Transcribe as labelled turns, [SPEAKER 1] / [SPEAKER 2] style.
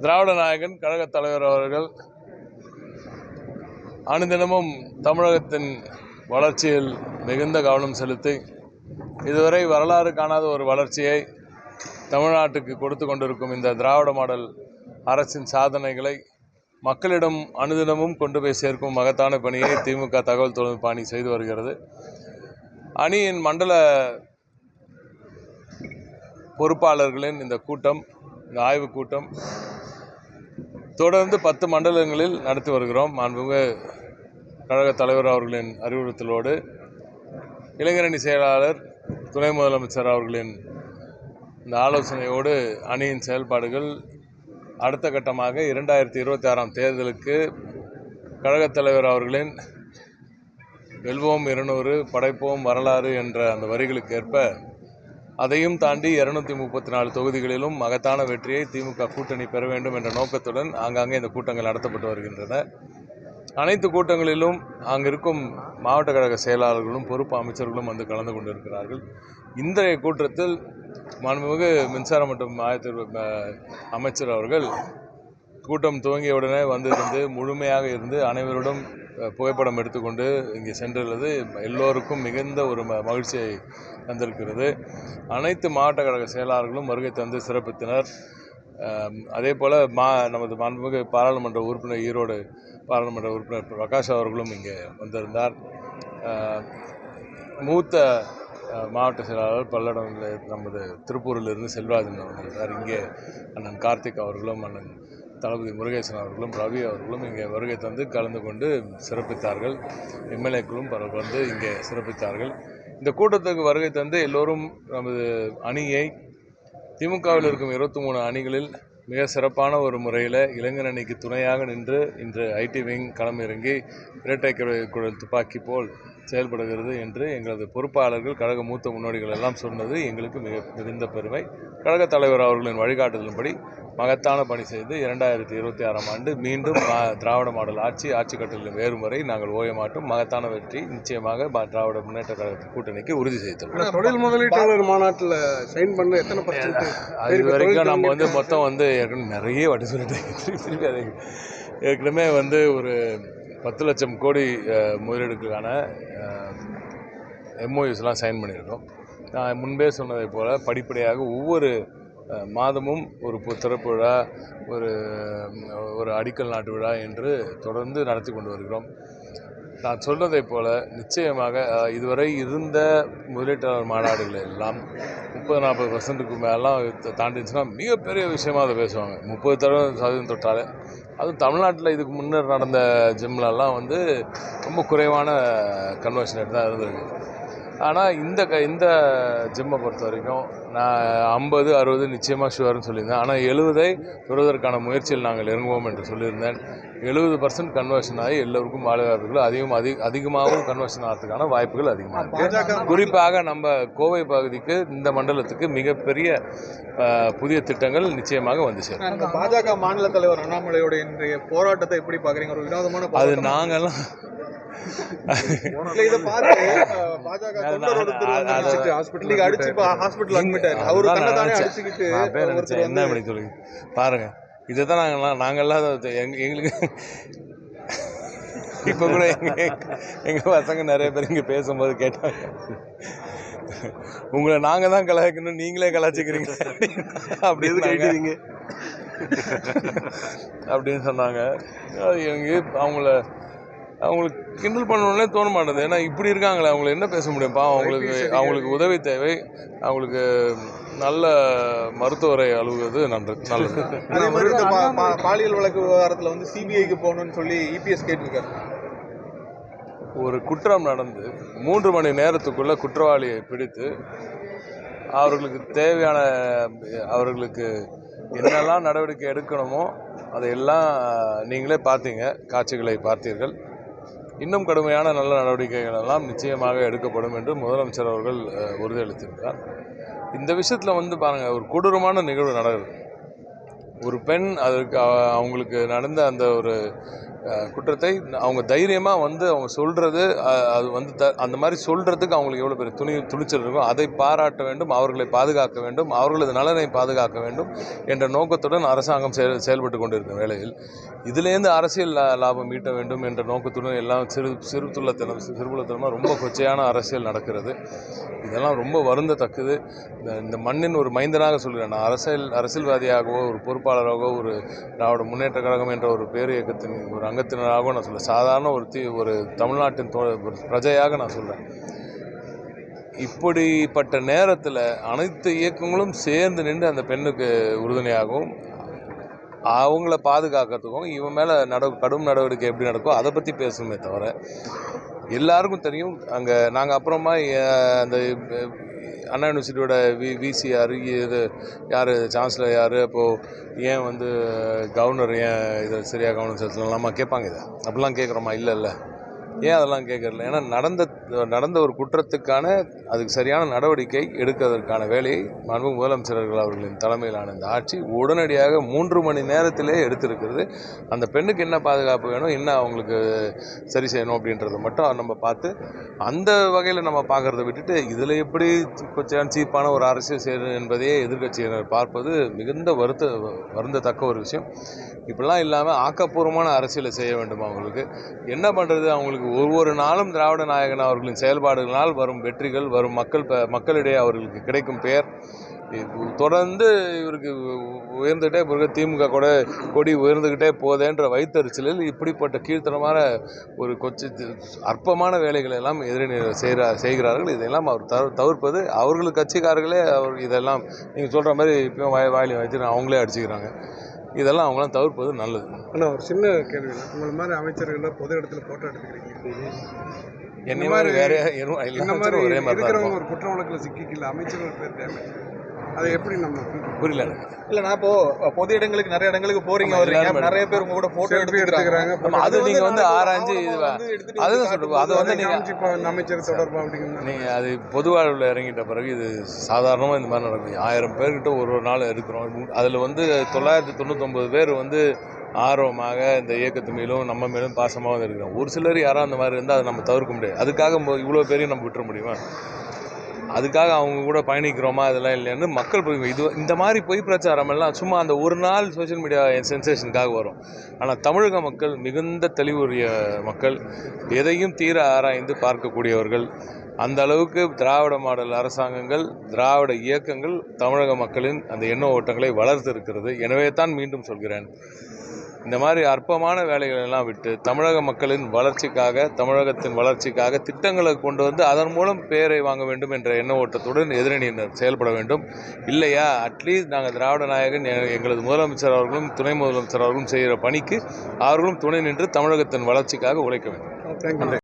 [SPEAKER 1] திராவிட நாயகன் கழகத் தலைவர் அவர்கள் அனுதினமும் தமிழகத்தின் வளர்ச்சியில் மிகுந்த கவனம் செலுத்தி இதுவரை வரலாறு காணாத ஒரு வளர்ச்சியை தமிழ்நாட்டுக்கு கொடுத்து கொண்டிருக்கும் இந்த திராவிட மாடல் அரசின் சாதனைகளை மக்களிடம் அனுதினமும் கொண்டு போய் சேர்க்கும் மகத்தான பணியை திமுக தகவல் தொழில்நுட்ப அணி செய்து வருகிறது. அணியின் மண்டல பொறுப்பாளர்களின் இந்த கூட்டம் இந்த ஆய்வுக் கூட்டம் தொடர்ந்து பத்து மண்டலங்களில் நடத்தி வருகிறோம். மாண்புமிகு கழகத் தலைவர் அவர்களின் அறிவுறுத்தலோடு இளைஞரணி செயலாளர் துணை முதலமைச்சர் அவர்களின் இந்த ஆலோசனையோடு அணியின் செயல்பாடுகள் அடுத்த கட்டமாக இரண்டாயிரத்தி இருபத்தி ஆறாம் தேர்தலுக்கு கழகத் தலைவர் அவர்களின் வெல்வோம் இருநூறு படைப்போம் வரலாறு என்ற அந்த வரிகளுக்கு ஏற்ப அதையும் தாண்டி இருநூத்தி முப்பத்தி நாலு தொகுதிகளிலும் மகத்தான வெற்றியை திமுக கூட்டணி பெற வேண்டும் என்ற நோக்கத்துடன் ஆங்காங்கே இந்த கூட்டங்கள் நடத்தப்பட்டு வருகின்றன. அனைத்து கூட்டங்களிலும் அங்கிருக்கும் மாவட்ட கழக செயலாளர்களும் பொறுப்பு அமைச்சர்களும் வந்து கலந்து கொண்டிருக்கிறார்கள். இன்றைய கூட்டத்தில் மாண்புமிகு மின்சார மற்றும் ஆயத்தீர்வு அமைச்சர் அவர்கள் கூட்டம் துவங்கிய உடனே வந்திருந்து முழுமையாக இருந்து அனைவரிடம் புகைப்படம் எடுத்துக்கொண்டு இங்கே சென்றுள்ளது. எல்லோருக்கும் மிகுந்த ஒரு ம மகிழ்ச்சியை தந்திருக்கிறது. அனைத்து மாவட்ட கழக செயலாளர்களும் வருகை தந்து சிறப்பித்தனர். அதே போல் மா நமது மாண்புமிகு பாராளுமன்ற உறுப்பினர் ஈரோடு பாராளுமன்ற உறுப்பினர் பிரகாஷ் அவர்களும் இங்கே வந்திருந்தார். மூத்த மாவட்ட செயலாளர் பல்லடம் நமது திருப்பூரிலிருந்து செல்வராஜன் அவர்கள் இருந்தார் இங்கே அண்ணன் கார்த்திக் அவர்களும் அண்ணன் தளபதி முருகேசன் அவர்களும் ரவி அவர்களும் இங்கே வருகை தந்து கலந்து கொண்டு சிறப்பித்தார்கள். எம்எல்ஏக்களும் பலர் வந்து இங்கே சிறப்பித்தார்கள். இந்த கூட்டத்துக்கு வருகை தந்து எல்லோரும் நமது அணியை திமுகவில் இருக்கும் இருபத்தி மூணு அணிகளில் மிக சிறப்பான ஒரு முறையில் இளைஞர் அணிக்கு துணையாக நின்று இன்று ஐடி விங் களமிறங்கி இரட்டை குழல் துப்பாக்கி போல் செயல்படுகிறது என்று எங்களது பொறுப்பாளர்கள் கழக மூத்த முன்னோடிகள் எல்லாம் சொன்னது எங்களுக்கு மிக மிகுந்த பெருமை. கழகத் தலைவர் அவர்களின் வழிகாட்டுதலின்படி மகத்தான பணி செய்து இரண்டாயிரத்தி இருபத்தி ஆறாம் ஆண்டு மீண்டும் திராவிட மாடல் ஆட்சி ஆட்சி கட்டளில் வேறும் வரை நாங்கள் ஓய மாட்டோம். மகத்தான வெற்றி நிச்சயமாக திராவிட முன்னேற்ற கழகத்தின் கூட்டணிக்கு உறுதி செய்துள்ளோம்.
[SPEAKER 2] தொழில் முதலீட்டாளர் மாநாட்டில் சைன் பண்ண எத்தனை
[SPEAKER 1] அது வரைக்கும் நம்ம வந்து மொத்தம் வந்து ஏற்கனவே நிறைய வாட்டி சொல்லிட்டேன். திருப்பி அதை ஏற்கனவே வந்து ஒரு பத்து லட்சம் கோடி அஹ், முதலீடுகளுக்கான எம்ஓயூஸ்லாம் சைன் பண்ணியிருக்கோம். நான் முன்பே சொன்னதைப் போல் படிப்படியாக ஒவ்வொரு மாதமும் ஒரு திறப்பு விழா ஒரு ஒரு அடிக்கல் நாட்டு விழா என்று தொடர்ந்து நடத்தி கொண்டு வருகிறோம். நான் சொன்னதைப் போல நிச்சயமாக இதுவரை இருந்த முதலீட்டாளர் மாநாடுகள் எல்லாம் முப்பது நாற்பது பர்சன்ட்டுக்கு மேலாம் தாண்டிச்சுன்னா மிகப்பெரிய விஷயமாக அதை பேசுவாங்க. முப்பது தடவை சதவீதம் தொட்டாலே. அதுவும் தமிழ்நாட்டில் இதுக்கு முன்னர் நடந்த ஜிம்லலாம் வந்து ரொம்ப குறைவான கன்வர்ஷன் ரேட் தான் இருந்திருக்கு. ஆனால் இந்த க இந்த ஜிம்மை பொறுத்த வரைக்கும் நான் ஐம்பது அறுபது நிச்சயமாக ஷுவர்னு சொல்லியிருந்தேன். ஆனால் எழுபதை பெறுவதற்கான முயற்சியில் நாங்கள் இறங்குவோம் என்று சொல்லியிருந்தேன். எழுபது பர்சன்ட் கன்வர்ஷன் ஆகி எல்லோருக்கும் வேலை வாய்ப்புகள் அதிகம் அதிக அதிகமாகவும் கன்வர்ஷன் ஆகிறதுக்கான வாய்ப்புகள் அதிகமாக இருக்குது குறிப்பாக நம்ம கோவை பகுதிக்கு இந்த மண்டலத்துக்கு மிகப்பெரிய புதிய திட்டங்கள் நிச்சயமாக வந்து சேரும்.
[SPEAKER 2] பாஜக மாநில தலைவர் அண்ணாமலையோட இன்றைய போராட்டத்தை எப்படி பாக்குறீங்க ஒரு வினோதமான
[SPEAKER 1] அது
[SPEAKER 2] அஹ், பாஜக ஆயிரு அவரு
[SPEAKER 1] அதுதான்
[SPEAKER 2] தன்னை
[SPEAKER 1] நான்
[SPEAKER 2] தானே
[SPEAKER 1] நினைச்சேன்.
[SPEAKER 2] அடிச்சுக்கிட்டு ஒருத்தர்
[SPEAKER 1] என்ன பண்ணி சொல்லி பாருங்க இதை தான் நாங்கள்லாம் நாங்கள்லாம் எங்களுக்கு இப்போ கூட எங்க எங்க பசங்க நிறைய பேர் இங்கே பேசும்போது கேட்டாங்க. உங்களை நாங்கள் தான் கலாய்க்கணும் நீங்களே கலாய்ச்சிக்கிறீங்க அப்படின்னு கேட்டீங்க அப்படின்னு சொன்னாங்க. எங்க அவங்கள அவங்களுக்கு கிண்டல் பண்ணணுன்னே தோண மாட்டேது ஏன்னா இப்படி இருக்காங்களே அவங்கள என்ன பேச முடியும்? பாவம் அவங்களுக்கு அவங்களுக்கு உதவி தேவை. அவங்களுக்கு நல்ல மருத்துவரை அலுவலது நல்லது நல்லது.
[SPEAKER 2] அதே மாதிரி இந்த பா- பா- பாலியல் வழக்கு விவகாரத்துல வந்து சிபிஐக்கு போகணும்னு சொல்லி இபிஎஸ் கேட்டிருக்காரு.
[SPEAKER 1] ஒரு குற்றம் நடந்து மூன்று மணி நேரத்துக்குள்ள குற்றவாளியை பிடித்து அவர்களுக்கு தேவையான அவர்களுக்கு என்னெல்லாம் நடவடிக்கை எடுக்கணுமோ அதையெல்லாம் நீங்களே பார்த்தீங்க. காட்சிகளை பார்த்தீர்கள். இன்னும் கடுமையான நல்ல நடவடிக்கைகள் எல்லாம் நிச்சயமாக எடுக்கப்படும் என்று முதலமைச்சர் அவர்கள் உறுதியளித்திருக்கிறார். இந்த விஷயத்தில் வந்து பாருங்கள் ஒரு கொடூரமான நிகழ்வு நடக்குது. ஒரு பெண் அதற்கு அவங்களுக்கு நடந்த அந்த ஒரு குற்றத்தை அவங்க தைரியமாக வந்து அவங்க சொல்கிறது அது வந்து த அந்த மாதிரி சொல்கிறதுக்கு அவங்களுக்கு எவ்வளோ பெரிய துணி துணிச்சல் இருக்கும் அதை பாராட்ட வேண்டும் அவர்களை பாதுகாக்க வேண்டும் அவர்களது நலனை பாதுகாக்க வேண்டும் என்ற நோக்கத்துடன் அரசாங்கம் செயல் செயல்பட்டு கொண்டிருக்கும் வேளையில் இதிலேருந்து அரசியல் லாபம் ஈட்ட வேண்டும் என்ற நோக்கத்துடன் எல்லாம் சிறு சிறுத்துள்ளத்தனம் சிறுபுலத்தனமாக ரொம்ப கொச்சையான அரசியல் நடக்கிறது. இதெல்லாம் ரொம்ப வருந்தத்தக்கது. இந்த இந்த மண்ணின் ஒரு மைந்தனாக சொல்கிறேன் நான். அரசியல் அரசியல்வாதியாகவோ ஒரு பொறுப்பாளராகவோ ஒரு திராவிட முன்னேற்ற கழகம் என்ற ஒரு பேர் இயக்கத்தின் ஒரு அங்கத்தினராகவும் நான் சொல்கிறேன் சாதாரண ஒரு தீ ஒரு தமிழ்நாட்டின் தோ ஒரு பிரஜையாக நான் சொல்கிறேன் இப்படிப்பட்ட நேரத்தில் அனைத்து இயக்கங்களும் சேர்ந்து நின்று அந்த பெண்ணுக்கு உறுதுணையாகவும் அவங்கள பாதுகாக்கிறதுக்கும் இவன் மேலே நட கடும் நடவடிக்கை எப்படி நடக்கும் அதை பற்றி பேசணுமே தவிர எல்லாருக்கும் தெரியும். அங்கே நாங்கள் அப்புறமா அந்த அண்ணா யூனிவர்சிட்டியோட வி விசிஆர் இது யார் சான்சலர் யார் அப்போது ஏன் வந்து கவர்னர் ஏன் இதை சரியாக கவனம் செலுத்தலாமா கேட்பாங்க இதை. அப்படிலாம் கேட்குறோமா இல்லை இல்லை ஏன் அதெல்லாம் கேட்கறல ஏன்னா நடந்த நடந்த ஒரு குற்றத்துக்கான அதுக்கு சரியான நடவடிக்கை எடுக்கிறதற்கான வேலையை மாண்பு முதலமைச்சர்கள் அவர்களின் தலைமையிலான இந்த ஆட்சி உடனடியாக மூன்று மணி நேரத்திலே எடுத்திருக்கிறது. அந்த பெண்ணுக்கு என்ன பாதுகாப்பு வேணும்? என்ன அவங்களுக்கு சரி செய்யணும் அப்படின்றத மட்டும் நம்ம பார்த்து அந்த வகையில் நம்ம பார்க்குறத விட்டுட்டு இதில் எப்படி கொஞ்சம் சீப்பான ஒரு அரசியல் செய்யணும் என்பதையே எதிர்கட்சியினர் பார்ப்பது மிகுந்த வருத்த வருந்தத்தக்க ஒரு விஷயம். இப்படிலாம் இல்லாமல் ஆக்கப்பூர்வமான அரசியலை செய்ய வேண்டும் அவங்களுக்கு? என்ன பண்ணுறது அவங்களுக்கு ஒவ்வொரு நாளும் திராவிட நாயகன் அவர்களின் செயல்பாடுகளால் வரும் வெற்றிகள் வரும் மக்கள் ப- மக்களிடையே அவர்களுக்கு கிடைக்கும் பெயர். தொடர்ந்து இவருக்கு உயர்ந்துகிட்டே பிறகு திமுக கூட கொடி உயர்ந்துக்கிட்டே போதேன்ற வைத்தறிச்சலில் இப்படிப்பட்ட கீழ்த்தனமான ஒரு கொச்சி அற்பமான வேலைகளை எல்லாம் எதிரணி செய்கிறார் செய்கிறார்கள். இதையெல்லாம் அவர் தவிர தவிர்ப்பது அவர்களுக்கு கட்சிக்காரர்களே அவர் இதெல்லாம் நீங்கள் சொல்கிற மாதிரி இப்போ வாய் வாயில வச்சு அவங்களே அடிச்சுக்கிறாங்க. இதெல்லாம் அவங்களாம் தவிர்ப்பது நல்லது.
[SPEAKER 3] ஆனால் ஒரு சின்ன கேள்வி. உங்களை மாதிரி அமைச்சர்கள் பொது இடத்துல போட்டோ எடுத்துக்கிறீங்க.
[SPEAKER 1] என்னை மாதிரி வேற ஒரே மாதிரி
[SPEAKER 3] ஒரு குற்ற வழக்கில் சிக்கிக்கல. அமைச்சர்கள் பேர் அதை எப்படி நம்ம
[SPEAKER 1] புரியல.
[SPEAKER 2] இல்ல நான் இப்போ பொது இடங்களுக்கு நிறைய இடங்களுக்கு போறீங்க
[SPEAKER 1] எல்லாரும்
[SPEAKER 2] நிறைய பேர் உங்க கூட போட்டோ
[SPEAKER 3] Selfie
[SPEAKER 2] எடுத்துக்கிறாங்க.
[SPEAKER 1] அது நீங்க வந்து ஆராய்ஞ்சு அதுதான் சொல்றேன் அது வந்து நீங்க
[SPEAKER 3] அமைச்சர் தொடர்பா அப்படிங்கன்னா
[SPEAKER 1] நீங்கள் அது பொது வாழ்வில் இறங்கிட்ட பிறகு இது சாதாரணமாக இந்த மாதிரி நடக்கும் ஆயிரம் பேர்கிட்ட ஒரு ஒரு நாள் இருக்கிறோம் அதில் வந்து தொள்ளாயிரத்தி தொண்ணூத்தொம்பது பேர் வந்து ஆர்வமாக இந்த இயக்கத்து மேலும் நம்ம மேலும் பாசமாக இருக்கிறோம். ஒரு சிலர் யாரும் அந்த மாதிரி இருந்தால் அதை நம்ம தவிர்க்க முடியாது. அதுக்காக இவ்வளோ பேரையும் நம்ம விட்டுற முடியுமா? அதுக்காக அவங்க கூட பயணிக்கிறோமா இதெல்லாம் இல்லைன்னு மக்கள் போய் இது இந்த மாதிரி பொய் பிரச்சாரம் எல்லாம் சும்மா அந்த ஒரு நாள் சோஷியல் மீடியா சென்சேஷனுக்காக வரும். ஆனால் தமிழக மக்கள் மிகுந்த தெளிவுரிய மக்கள். எதையும் தீர ஆராய்ந்து பார்க்கக்கூடியவர்கள். அந்த அளவுக்கு திராவிட மாடல் அரசாங்கங்கள் திராவிட இயக்கங்கள் தமிழக மக்களின் அந்த எண்ண ஓட்டங்களை வளர்த்திருக்கிறது. எனவே தான் மீண்டும் சொல்கிறேன். இந்த மாதிரி அற்பமான வேலைகளெல்லாம் விட்டு தமிழக மக்களின் வளர்ச்சிக்காக தமிழகத்தின் வளர்ச்சிக்காக திட்டங்களை கொண்டு வந்து அதன் மூலம் பேரை வாங்க வேண்டும் என்ற எண்ண ஓட்டத்துடன் எதிரணியினர் செயல்பட வேண்டும். இல்லையா? அட்லீஸ்ட் நாங்கள் திராவிட நாயகன் எங்களது முதலமைச்சர் அவர்களும் துணை முதலமைச்சர் அவர்களும் செய்கிற பணிக்கு அவர்களும் துணை நின்று தமிழகத்தின் வளர்ச்சிக்காக உழைக்க வேண்டும்.
[SPEAKER 3] தேங்க்யூ